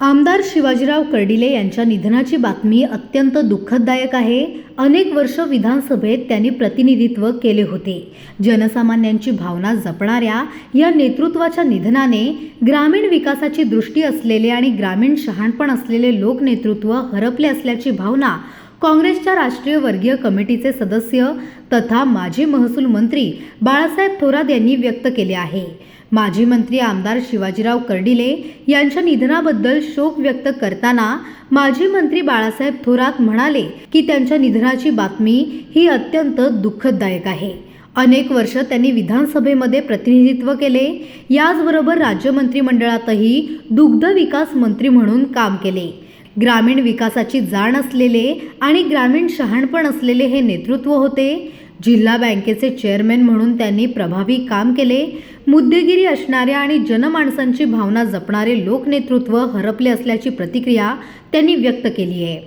आमदार शिवाजीराव कर्डिले यांच्या निधनाची बातमी अत्यंत दुःखदायक आहे. अनेक वर्ष विधानसभेत त्यांनी प्रतिनिधित्व केले होते. जनसामान्यांची भावना जपणाऱ्या या नेतृत्वाच्या निधनाने ग्रामीण विकासाची दृष्टी असलेले आणि ग्रामीण शहाणपण असलेले लोकनेतृत्व हरपले असल्याची भावना काँग्रेसच्या राष्ट्रीय वर्गीय कमिटीचे सदस्य तथा माजी महसूल मंत्री बाळासाहेब थोरात यांनी व्यक्त केले आहे. माजी मंत्री आमदार शिवाजीराव कर्डिले यांच्या निधनाबद्दल शोक व्यक्त करताना माजी मंत्री बाळासाहेब थोरात म्हणाले की त्यांच्या निधनाची बातमी ही अत्यंत दुःखदायक आहे. अनेक वर्ष त्यांनी विधानसभेमध्ये प्रतिनिधित्व केले. याचबरोबर राज्य मंत्रिमंडळातही दुग्ध विकास मंत्री म्हणून काम केले. ग्रामीण विकासाची जाण असलेले आणि ग्रामीण शहाणपण असलेले हे नेतृत्व होते. जिल्हा बँकेचे चेअरमॅन म्हणून त्यांनी प्रभावी काम केले. मुद्देगिरी असणाऱ्या आणि जनमाणसांची भावना जपणारे लोकनेतृत्व हरपले असल्याची प्रतिक्रिया त्यांनी व्यक्त केली आहे.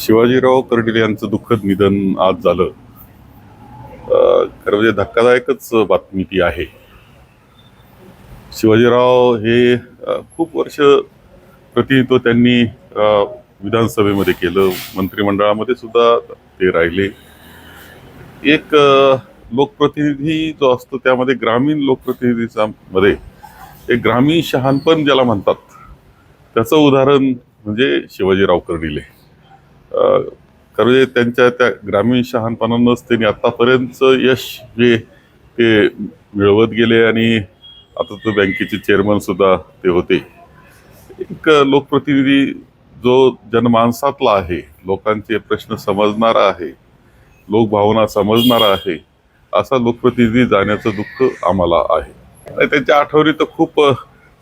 शिवाजीराव कर्डिले यांचं दुःखद निधन आज झालं. खरं म्हणजे धक्कादायकच बातमी ती आहे. शिवाजीराव हे खूप वर्ष प्रतिनिधित्व त्यांनी विधानसभेमध्ये केलं. मंत्रिमंडळामध्ये सुद्धा ते राहिले. एक लोकप्रतिनिधी जो असतो त्यामध्ये ग्रामीण लोकप्रतिनिधीचा मध्ये एक ग्रामीण शहाणपण ज्याला म्हणतात त्याचं उदाहरण म्हणजे शिवाजीराव कर्डिले. कारण त्यांच्या त्या ग्रामीण शहाणपणानंच त्यांनी आतापर्यंतचं यश जे ते मिळवत गेले आणि आता तो बँकेचे चेअरमन सुद्धा ते होते. एक लोकप्रतिनिधी जो जनमानसातला आहे लोकांचे प्रश्न समजणारा आहे लोकभावना समजणारा आहे असा लोकप्रतिनिधी जाण्याचं दुःख आम्हाला आहे. आणि त्यांच्या आठवणी तर खूप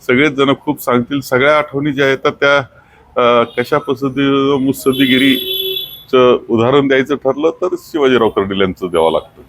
सगळेच जण खूप सांगतील. सगळ्या आठवणी ज्या आहेत त्या कशा पद्धतीनं मुत्सद्दीगिरीचं उदाहरण द्यायचं ठरलं तर शिवाजीराव कर्डिल यांचं द्यावं लागतं.